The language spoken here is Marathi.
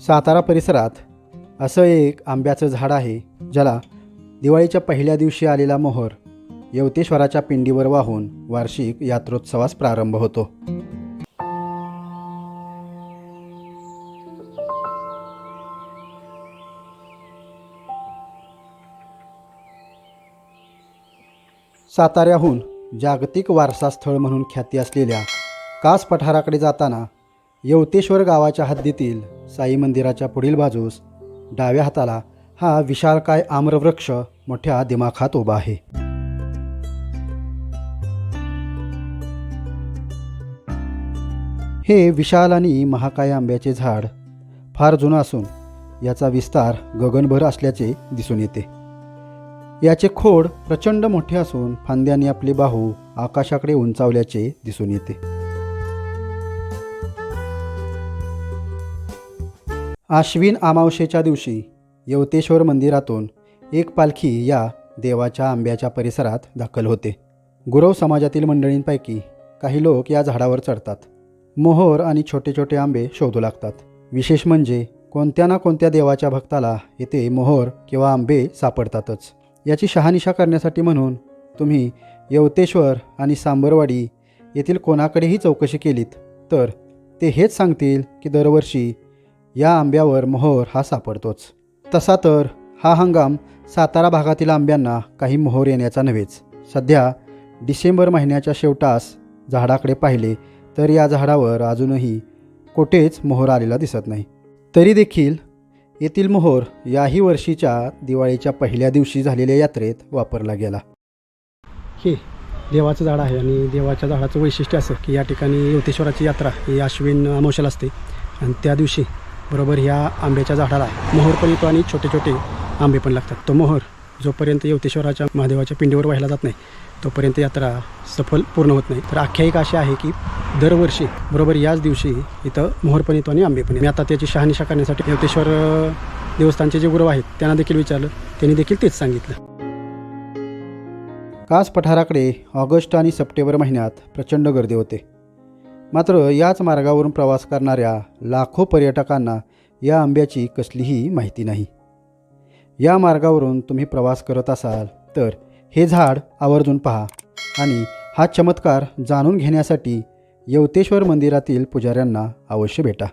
सातारा परिसरात असं एक आंब्याचं झाड आहे ज्याला दिवाळीच्या पहिल्या दिवशी आलेला मोहर यवतेश्वराच्या पिंडीवर वाहून वार्षिक यात्रोत्सवास प्रारंभ होतो. साताऱ्याहून जागतिक वारसास्थळ म्हणून ख्याती असलेल्या कास पठाराकडे जाताना यवतेश्वर गावाच्या हद्दीतील साई मंदिराच्या पुढील बाजूस डाव्या हाताला हा विशालकाय आम्रवृक्ष मोठ्या दिमाखात उभा आहे. हे विशाल आणि महाकाय आंब्याचे झाड फार जुनं असून याचा विस्तार गगनभर असल्याचे दिसून येते. याचे खोड प्रचंड मोठे असून फांद्यांनी आपले बाहू आकाशाकडे उंचावल्याचे दिसून येते. आश्विन अमावशेच्या दिवशी यवतेश्वर मंदिरातून एक पालखी या देवाच्या आंब्याच्या परिसरात दाखल होते. गुरव समाजातील मंडळींपैकी काही लोक या झाडावर चढतात. मोहोर आणि छोटे छोटे आंबे शोधू लागतात. विशेष म्हणजे कोणत्या ना कोणत्या देवाच्या भक्ताला येथे मोहोर किंवा आंबे सापडतातच. याची शहानिशा करण्यासाठी म्हणून तुम्ही यवतेश्वर आणि सांबरवाडी येथील कोणाकडेही चौकशी केलीत तर ते हेच सांगतील की दरवर्षी या आंब्यावर मोहोर हा सापडतोच. तसा तर हा हंगाम सातारा भागातील आंब्यांना काही मोहर येण्याचा नव्हेच. सध्या डिसेंबर महिन्याच्या शेवटास झाडाकडे पाहिले तर या झाडावर अजूनही कोठेच मोहर आलेला दिसत नाही. तरी देखील येथील मोहोर याही वर्षीच्या दिवाळीच्या पहिल्या दिवशी झालेल्या यात्रेत वापरला गेला. हे देवाचं झाड आहे आणि देवाच्या झाडाचं वैशिष्ट्य असं की या ठिकाणी युवतेश्वराची यात्रा ही अश्विन अमावश्याला असते. आणि त्या दिवशी बरोबर ह्या आंब्याच्या झाडाला मोहर पण येतो आणि छोटे छोटे आंबे पण लागतात. तो मोहर जोपर्यंत यवतेश्वराच्या महादेवाच्या पिंडीवर वाहिला जात नाही तोपर्यंत यात्रा सफल पूर्ण होत नाही. तर आख्यायिका अशी आहे की दरवर्षी बरोबर याच दिवशी इथं मोहर पण येतो आणि आंबे पण मी आता त्याची शहानिशा करण्यासाठी यवतेश्वर देवस्थानचे जे गुरु आहेत त्यांना देखील विचारलं. त्यांनी देखील तेच सांगितलं. कास पठाराकडे ऑगस्ट आणि सप्टेंबर महिन्यात प्रचंड गर्दी होते. मात्र याच मार्गावरून प्रवास करणाऱ्या लाखो पर्यटकांना या आंब्याची कसलीही माहिती नाही. या मार्गावरून तुम्ही प्रवास करत असाल तर हे झाड आवर्जून पहा आणि हा चमत्कार जाणून घेण्यासाठी यवतेश्वर मंदिरातील पुजाऱ्यांना अवश्य भेटा.